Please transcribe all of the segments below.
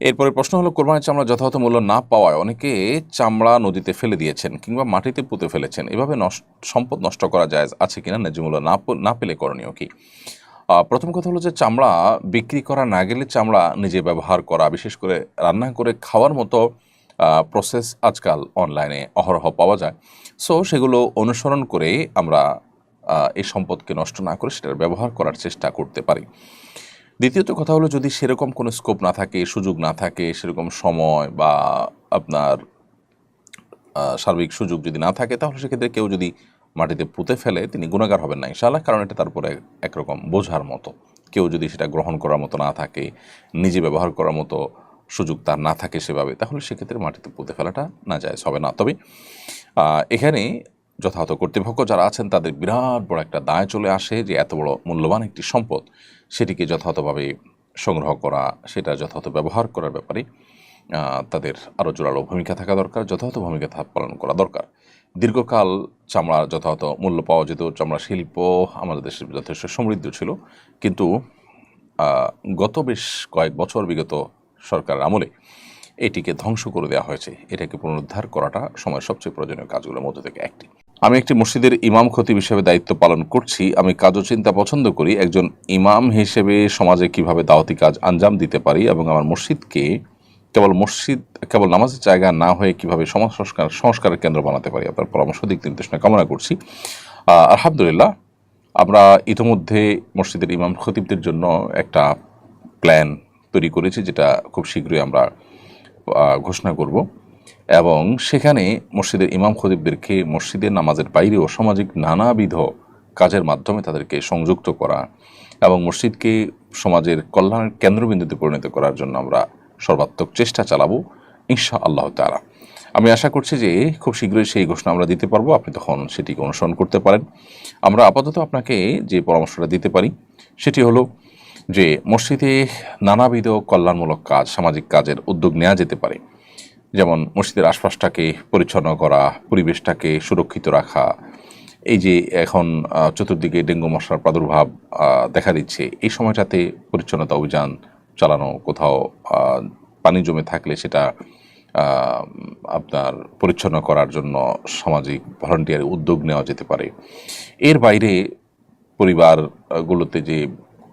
এরপরে প্রশ্ন হলো, কোরবানির চামড়া যথাযথ মূল্য না পাওয়ায় অনেকে চামড়া নদীতে ফেলে দিয়েছেন কিংবা মাটিতে পুঁতে ফেলেছেন। এভাবে সম্পদ নষ্ট করা যায়, আছে কিনা ন্যায্য মূল্য না না পেলে করণীয় কি? প্রথম কথা হলো যে চামড়া বিক্রি করা না গেলে চামড়া নিজে ব্যবহার করা, বিশেষ করে রান্না করে খাওয়ার মতো প্রসেস আজকাল অনলাইনে অহরহ পাওয়া যায়। সো সেগুলো অনুসরণ করে আমরা এই সম্পদকে নষ্ট না করে সেটার ব্যবহার করার চেষ্টা করতে পারি। দ্বিতীয়ত কথা হলো, যদি সেরকম কোনো স্কোপ না থাকে, সুযোগ না থাকে, সেরকম সময় বা আপনার সার্বিক সুযোগ যদি না থাকে, তাহলে সেক্ষেত্রে কেউ যদি মাটিতে পুঁতে ফেলে, তিনি গুণাগার হবেন না, ইনশাআল্লাহ, কারণ এটা তারপরে একরকম বোঝার মতো। কেউ যদি সেটা গ্রহণ করার মতো না থাকে, নিজে ব্যবহার করার মতো সুযোগ তার না থাকে সেভাবে, তাহলে সেক্ষেত্রে মাটিতে পুঁতে ফেলাটা না যায়, হবে না। তবে এখানে যথাযথ কর্তৃপক্ষ যারা আছেন, তাদের বিরাট বড় একটা দায় চলে আসে যে এত বড় মূল্যবান একটি সম্পদ সেটিকে যথাযথভাবে সংগ্রহ করা, সেটা যথাযথ ব্যবহার করার ব্যাপারে তাদের আরও জোরালো ভূমিকা থাকা দরকার, যথাযথ ভূমিকা পালন করা দরকার। দীর্ঘকাল চামড়ার যথাযথ মূল্য পাওয়া যেত, চামড়া শিল্প আমাদের দেশে যথেষ্ট সমৃদ্ধ ছিল। কিন্তু গত বেশ কয়েক বছর বিগত সরকারের আমলে এটিকে ধ্বংস করে দেওয়া হয়েছে। এটাকে পুনরুদ্ধার করাটা সময়ের সবচেয়ে প্রয়োজনীয় কাজগুলোর মধ্যে থেকে একটি। আমি একটি মসজিদের ইমাম খতিব হিসেবে দায়িত্ব পালন করছি। আমি কাজও চিন্তা পছন্দ করি। একজন ইমাম হিসেবে সমাজে কীভাবে দাওয়াতি কাজ আঞ্জাম দিতে পারি এবং আমার মসজিদকে কেবল মসজিদ, কেবল নামাজের জায়গা না হয়ে কীভাবে সমাজ সংস্কার সংস্কারের কেন্দ্র বানাতে পারি আপনার পরামর্শ, দিক নির্দেশনা, কামনা করছি। আলহামদুলিল্লাহ, আমরা ইতিমধ্যে মসজিদের ইমাম খতিবদের জন্য একটা প্ল্যান তৈরি করেছি, যেটা খুব শীঘ্রই আমরা ঘোষণা করব। এবং সেখানে মসজিদের ইমাম খতিবদেরকে মসজিদের নামাজের বাইরেও সামাজিক নানাবিধ কাজের মাধ্যমে তাদেরকে সংযুক্ত করা এবং মসজিদকে সমাজের কল্যাণের কেন্দ্রবিন্দুতে পরিণত করার জন্য আমরা সর্বাত্মক চেষ্টা চালাবো ইনশা আল্লাহ তালা আমি আশা করছি যে খুব শীঘ্রই সেই ঘোষণা আমরা দিতে পারব। আপনি তখন সেটিকে অনুসরণ করতে পারেন। আমরা আপাতত আপনাকে যে পরামর্শটা দিতে পারি, সেটি হলো যে মসজিদে নানাবিধ কল্যাণমূলক কাজ, সামাজিক কাজের উদ্যোগ নেওয়া যেতে পারে। যেমন মসজিদের আশপাশটাকে পরিচ্ছন্ন করা, পরিবেশটাকে সুরক্ষিত রাখা, এই যে এখন চতুর্দিকে ডেঙ্গু মশার প্রাদুর্ভাব দেখা দিচ্ছে, এই সময়টাতে পরিচ্ছন্নতা অভিযান চালানো কোথাও পানি জমে থাকলে সেটা আপনার পরিচ্ছন্ন করার জন্য সামাজিক ভলান্টিয়ার উদ্যোগ নেওয়া যেতে পারে। এর বাইরে পরিবারগুলোতে যে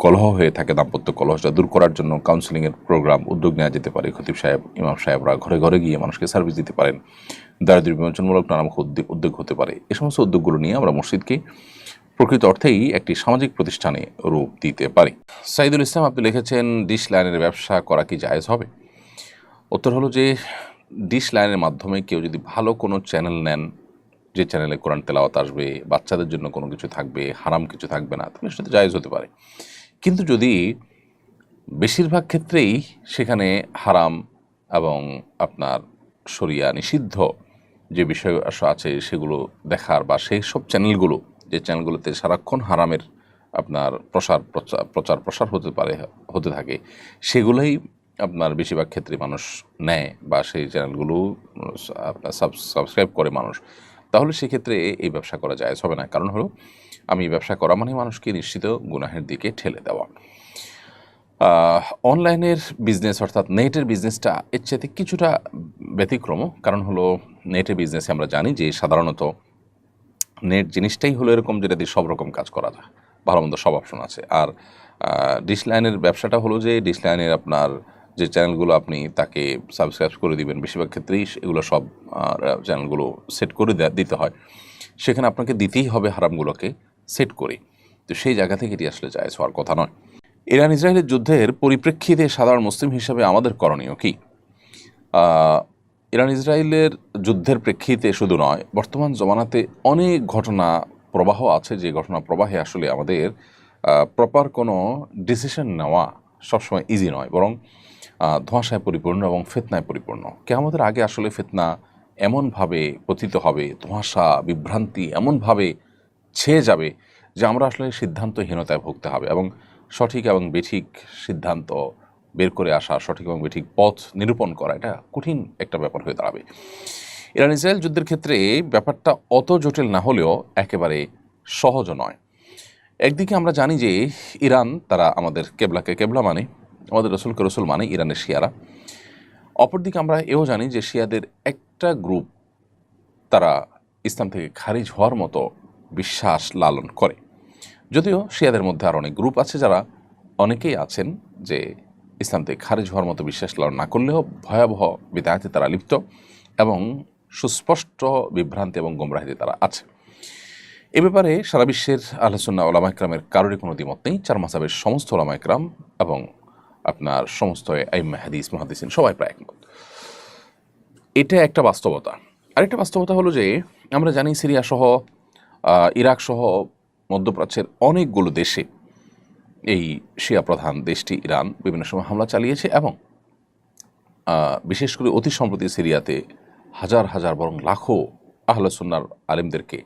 কলহ হয়ে থাকে, দাম্পত্য কলহটা দূর করার জন্য কাউন্সিলিংয়ের প্রোগ্রাম উদ্যোগ নেওয়া যেতে পারে। খতিব সাহেব, ইমাম সাহেবরা ঘরে ঘরে গিয়ে মানুষকে সার্ভিস দিতে পারেন। দারিদ্র্য বিমোচনমূলক নানা উদ্যোগ উদ্যোগ হতে পারে। এ সমস্ত উদ্যোগগুলো নিয়ে আমরা মসজিদকে প্রকৃত অর্থেই একটি সামাজিক প্রতিষ্ঠানে রূপ দিতে পারি। সাইদুল ইসলাম, আপনি লিখেছেন ডিশ লাইনের ব্যবসা করা কি জায়েজ হবে? উত্তর হলো যে ডিশ লাইনের মাধ্যমে কেউ যদি ভালো কোনো চ্যানেল নেন, যে চ্যানেলে কোরআন তেলাওয়াত আসবে, বাচ্চাদের জন্য কোনো কিছু থাকবে, হারাম কিছু থাকবে না, তাহলে সেটা জায়েজ হতে পারে। কিন্তু যদি বেশিরভাগ ক্ষেত্রেই সেখানে হারাম এবং আপনার শরিয়া নিষিদ্ধ যে বিষয় আছে সেগুলো দেখার বা সেই সব চ্যানেলগুলো, যে চ্যানেলগুলোতে সারাক্ষণ হারামের আপনার প্রসার প্রচার প্রসার হতে পারে, হতে থাকে, সেগুলোই আপনার বেশিরভাগ ক্ষেত্রে মানুষ নেয় বা সেই চ্যানেলগুলো সাবস্ক্রাইব করে মানুষ। তাহলে সেক্ষেত্রে এই ব্যবসা করা যায়। হবে না। কারণ হলো আমি ব্যবসা করা মানে মানুষকে নিশ্চিত গুনাহের দিকে ঠেলে দেওয়া। অনলাইনের বিজনেস অর্থাৎ নেটের বিজনেসটা এর চাইতে কিছুটা ব্যতিক্রম, কারণ হলো নেটের বিজনেসে আমরা জানি যে সাধারণত নেট জিনিসটাই হলো এরকম যেটা দিয়ে সব রকম কাজ করা যায়, ভালো মন্দ সব অপশন আছে। আর ডিশ লাইনের ব্যবসাটা হলো যে ডিশ লাইনের আপনার যে চ্যানেলগুলো আপনি তাকে সাবস্ক্রাইব করে দিবেন, বেশিরভাগ ক্ষেত্রেই এগুলো সব চ্যানেলগুলো সেট করে দিতে হয়। সেখানে আপনাকে দিতেই হবে হারামগুলোকে। সেট করে। তো সেই জায়গা থেকে এটি আসলে যায় হওয়ার কথা নয়। ইরান ইসরায়েলের যুদ্ধের পরিপ্রেক্ষিতে সাধারণ মুসলিম হিসাবে আমাদের করণীয় কি? ইরান ইসরায়েলের যুদ্ধের প্রেক্ষিতে শুধু নয়, বর্তমান জমানাতে অনেক ঘটনা প্রবাহ আছে। যে ঘটনা প্রবাহে আসলে আমাদের প্রপার কোনো ডিসিশন নেওয়া সবসময় ইজি নয়, বরং ধোঁয়াশায় পরিপূর্ণ এবং ফেতনায় পরিপূর্ণ। কেমতের আগে আসলে ফেতনা এমনভাবে পতিত হবে, ধোঁয়াশা, বিভ্রান্তি এমনভাবে ছেয়ে যাবে যে আমরা আসলে সিদ্ধান্তহীনতায় ভুগতে হবে এবং সঠিক এবং বেঠিক সিদ্ধান্ত বের করে আসা, সঠিক এবং বেঠিক পথ নিরূপণ করা, এটা কঠিন একটা ব্যাপার হয়ে দাঁড়াবে। ইরান ইসরায়েল যুদ্ধের ক্ষেত্রে ব্যাপারটা অত জটিল না হলেও একেবারে সহজও নয়। একদিকে আমরা জানি যে ইরান, তারা আমাদের কেবলাকে কেবলা মানে আমাদের রসুলকে রসুল মানে ইরানের শিয়ারা। অপরদিকে আমরা এও জানি যে শিয়াদের একটা গ্রুপ তারা ইসলাম থেকে খারিজ হওয়ার মতো বিশ্বাস লালন করে। যদিও শিয়াদের মধ্যে আর অনেক গ্রুপ আছে যারা অনেকেই আছেন যে ইসলাম থেকে খারিজ হওয়ার মতো বিশ্বাস লালন না করলেও ভয়াবহ বিদায়তে তারা লিপ্ত এবং সুস্পষ্ট বিভ্রান্তি এবং গোমরাহিতে তারা আছে। এ ব্যাপারে সারা বিশ্বের আলোচনা ওলামা ইকরামের কারোরই কোনো দ্বিমত নেই। চার মাসাবের সমস্ত ওলামা ইকরাম এবং আপনার সমস্ত আইম্মা, হাদিস মহাদিসিন সবাই প্রায় একমত। এটা একটা বাস্তবতা। আরেকটা বাস্তবতা হলো যে আমরা জানি সিরিয়া সহ ইরাক সহ মধ্যপ্রাচ্যের অনেকগুলো দেশে এই শিয়া প্রধান দেশটি ইরান বিভিন্ন সময় হামলা চালিয়েছে এবং বিশেষ করে অতি সম্প্রতি সিরিয়াতে হাজার হাজার বরং লাখো আহলসুন্নার আলিমদেরকে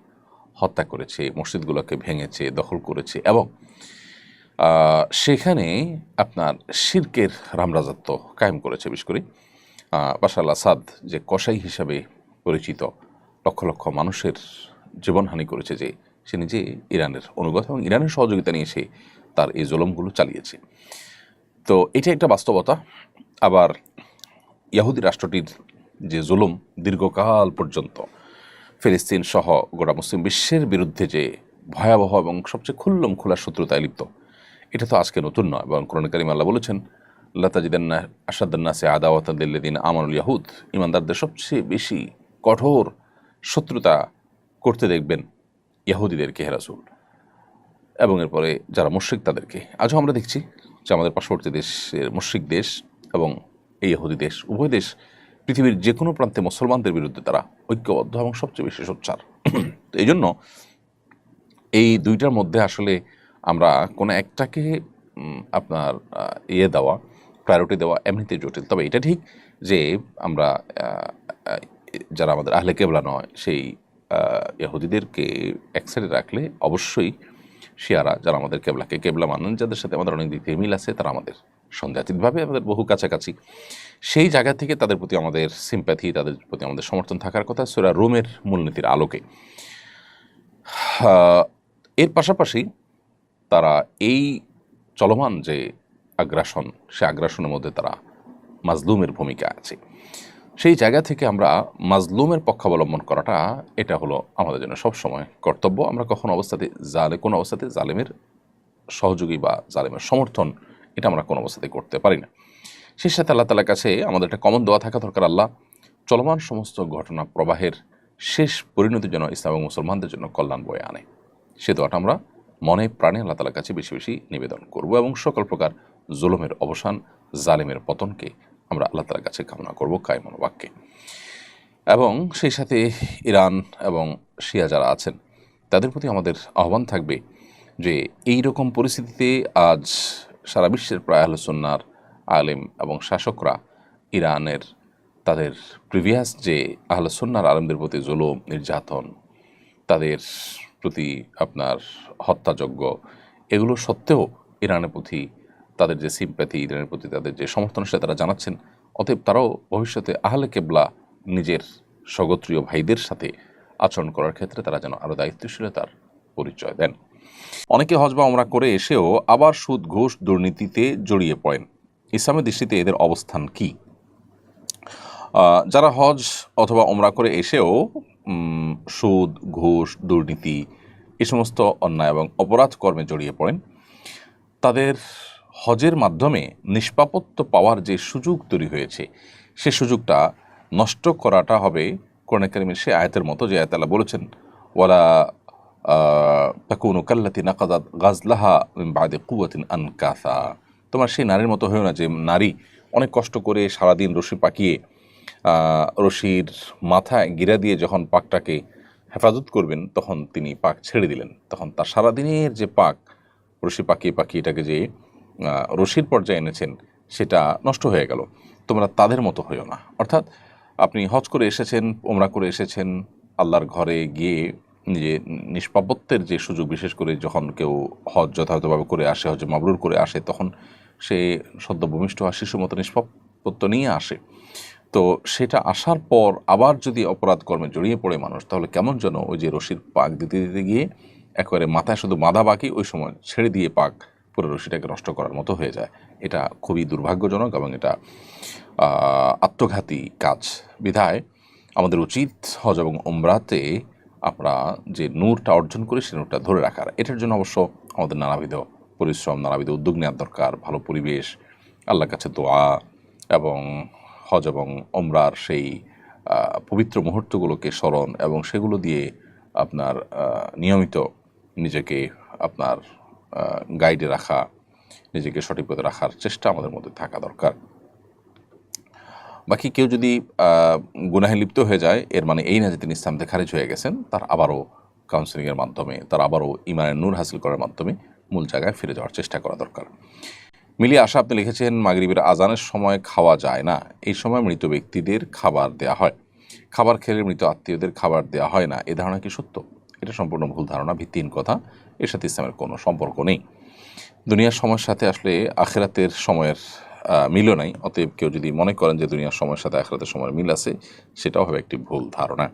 হত্যা করেছে, মসজিদগুলোকে ভেঙেছে, দখল করেছে এবং সেখানে আপনার শির্কের রামরাজত্ব কায়েম করেছে বিশেষ করে। বাশার আসাদ যে কসাই হিসাবে পরিচিত লক্ষ লক্ষ মানুষের জীবনহানি করেছে যে সে নিজে ইরানের অনুগত এবং ইরানের সহযোগিতা নিয়ে সে তার এই জুলমগুলো চালিয়েছে। তো এটা একটা বাস্তবতা। আবার ইয়াহুদি রাষ্ট্রটির যে জুলুম দীর্ঘকাল পর্যন্ত ফিলিস্তিন সহ গোটা মুসলিম বিশ্বের বিরুদ্ধে যে ভয়াবহ এবং সবচেয়ে খুল্লম খোলা শত্রুতায় লিপ্ত, এটা তো আজকে নতুন নয়। এবং কোরআন কারিম আল্লাহ বলেছেন লতাজিদান্না আসাদান্নাসে আদাওয়াতাদিন আমানুল ইয়াহুদ ইমানদারদের সবচেয়ে বেশি কঠোর শত্রুতা করতে দেখবেন ইয়াহুদিদেরকে হেরাসুল এবং এরপরে যারা মুশ্রিক তাদেরকে। আজও আমরা দেখছি যে আমাদের পার্শ্ববর্তী দেশের মুশ্রিক দেশ এবং এই ইহুদি দেশ, উভয় দেশ পৃথিবীর যে কোনো প্রান্তে মুসলমানদের বিরুদ্ধে তারা ঐক্যবদ্ধ এবং সবচেয়ে বেশি সোচ্চার। তো এই জন্য এই দুইটার মধ্যে আসলে আমরা কোনো একটাকে আপনার ইয়ে দেওয়া প্রায়োরিটি দেওয়া এমনিতে জটিল। তবে এটা ঠিক যে আমরা যারা আমাদের আহলে কেবলা নয়, সেই ইহুদিদেরকে এক সাইডে রাখলে অবশ্যই শিয়ারা যারা আমাদের কেবলাকে কেবলা মানেন, যাদের সাথে আমাদের অনেক দিক মিল আছে, তারা আমাদের সন্দেহাতীতভাবে আমাদের বহু কাছাকাছি। সেই জায়গা থেকে তাদের প্রতি আমাদের সিম্প্যাথি তাদের প্রতি আমাদের সমর্থন থাকার কথা সেরা রোমের মূলনীতির আলোকে। এর পাশাপাশি তারা এই চলমান যে আগ্রাসন, সে আগ্রাসনের মধ্যে তারা মাজলুমের ভূমিকা আছে। সেই জায়গা থেকে আমরা মাজলুমের পক্ষাবলম্বন করাটা এটা হলো আমাদের জন্য সবসময় কর্তব্য। আমরা কখনো অবস্থাতে জালে, কোনো অবস্থাতে জালেমের সহযোগী বা জালেমের সমর্থন এটা আমরা কোনো অবস্থাতে করতে পারি না। সেই সাথে আল্লাহ তালার কাছে আমাদের একটা কমন দোয়া থাকা দরকার আল্লাহ। চলমান সমস্ত ঘটনা প্রবাহের শেষ পরিণতি যেন ইসলাম এবং মুসলমানদের জন্য কল্যাণ বয়ে আনে। সে দোয়াটা আমরা মনে প্রাণে আল্লাহ তালার কাছে বেশি বেশি নিবেদন করব এবং সকল প্রকার জুলুমের অবসান জালেমের পতনকে আমরা আল্লাহ তালার কাছে কামনা করব কায়মন বাক্যে এবং সেই সাথে ইরান এবং শিয়া যারা আছেন, তাদের প্রতি আমাদের আহ্বান থাকবে যে এই রকম পরিস্থিতিতে আজ সারা বিশ্বের প্রায় আলোচনার আলেম এবং শাসকরা ইরানের তাদের প্রিভিয়াস যে আহলসন্নার আলেমদের প্রতি জুলুম, নির্যাতন, তাদের প্রতি আপনার হত্যাযজ্ঞ, এগুলো সত্ত্বেও ইরানের প্রতি তাদের যে সিম্প্যাথি ইরানের প্রতি তাদের যে সমর্থন, সেটা তারা জানাচ্ছেন। অতএব তারাও ভবিষ্যতে আহলে কেবলা নিজের স্বগোত্রীয় ভাইদের সাথে আচরণ করার ক্ষেত্রে তারা যেন আরও দায়িত্বশীলতার পরিচয় দেন। অনেকে হজ বা ওমরা করে এসেও আবার সুদ, ঘোষ, দুর্নীতিতে জড়িয়ে পড়েন। ইসলামের দৃষ্টিতে এদের অবস্থান কি? যারা হজ অথবা ওমরা করে এসেও সুদ, ঘুষ, দুর্নীতি, এ সমস্ত অন্যায় এবং অপরাধ কর্মে জড়িয়ে পড়েন, তাদের হজের মাধ্যমে নিষ্পাপত্য পাওয়ার যে সুযোগ তৈরি হয়েছে, সে সুযোগটা নষ্ট করাটা হবে কোরআন সে আয়াতের মতো যে আয়তালা বলেছেন, ওয়ালা কাল্লাতি নাকাদাত গাজলাহা বাদে কুয়াতিন আনকাসা। তোমার সেই নারীর মতো হয়েও না যে নারী অনেক কষ্ট করে সারাদিন রশি পাকিয়ে রশির মাথায় গিরা দিয়ে যখন পাকটাকে হেফাজত করবেন, তখন তিনি পাক ছেড়ে দিলেন। তখন তার সারাদিনের যে পাক, রশি পাকিয়ে পাকিয়ে এটাকে যে রশির পর্যায়ে এনেছেন, সেটা নষ্ট হয়ে গেল। তোমরা তাদের মতো হইও না। অর্থাৎ আপনি হজ করে এসেছেন ওমরা করে এসেছেন, আল্লাহর ঘরে গিয়ে যে নিষ্পাপত্বের যে সুযোগ, বিশেষ করে যখন কেউ হজ যথাযথভাবে করে আসে, হজ মাবরুর করে আসে, তখন সে সদ্য ভূমিষ্ঠ আর শিশুর মতো নিষ্পাপত্য নিয়ে আসে। তো সেটা আসার পর আবার যদি অপরাধ কর্মে জড়িয়ে পড়ে মানুষ, তাহলে কেমন যেন ওই যে রশির পাক দিতে দিতে গিয়ে একবারে মাথায় শুধু বাঁধা বাকি, ওই সময় ছেড়ে দিয়ে পাক পুরো রশিটাকে নষ্ট করার মতো হয়ে যায়। এটা খুবই দুর্ভাগ্যজনক এবং এটা আত্মঘাতী কাজ। বিধায় আমাদের উচিত হজ এবং ওমরাতে আমরা যে নূরটা অর্জন করি, সেই নূরটা ধরে রাখার। এটার জন্য অবশ্য আমাদের নানাবিধ পরিশ্রম, নানাবিধ উদ্যোগ নেওয়ার দরকার, ভালো পরিবেশ, আল্লাহর কাছে দোয়া এবং হজ এবং ওমরার সেই পবিত্র মুহূর্তগুলোকে স্মরণ এবং সেগুলো দিয়ে আপনার নিয়মিত নিজেকে আপনার গাইডে রাখা, নিজেকে সঠিক পথে রাখার চেষ্টা আমাদের মধ্যে থাকা দরকার। বাকি কেউ যদি গুনাহে লিপ্ত হয়ে যায়, এর মানে এই না যে তিনি ইসলাম থেকে খারিজ হয়ে গেছেন, তার আবারও কাউন্সিলিংয়ের মাধ্যমে, তার আবারও ইমানের নূর হাসিল করার মাধ্যমে মূল জায়গায় ফিরে যাওয়ার চেষ্টা করা দরকার। মিলিয়ে আশা আপনি লিখেছেন, মাগরিবের আজানের সময় খাওয়া যায় না। এই সময় মৃত ব্যক্তিদের খাবার দেয়া হয়। খাবার খেলে মৃত আত্মীয়দের খাবার দেওয়া হয় না। এ ধারণা কি সত্য? এটা সম্পূর্ণ ভুল ধারণা, ভিত্তিহীন কথা। এর সাথে ইসলামের কোনো সম্পর্ক নেই। দুনিয়ার সময়ের সাথে আসলে আখেরাতের সময়ের মিল মিলও নাই। অতএব কেউ যদি মনে করেন যে দুনিয়ার সময়ের সাথে আখেরাতের সময়ের মিল আছে, সেটাও হবে একটি ভুল ধারণা।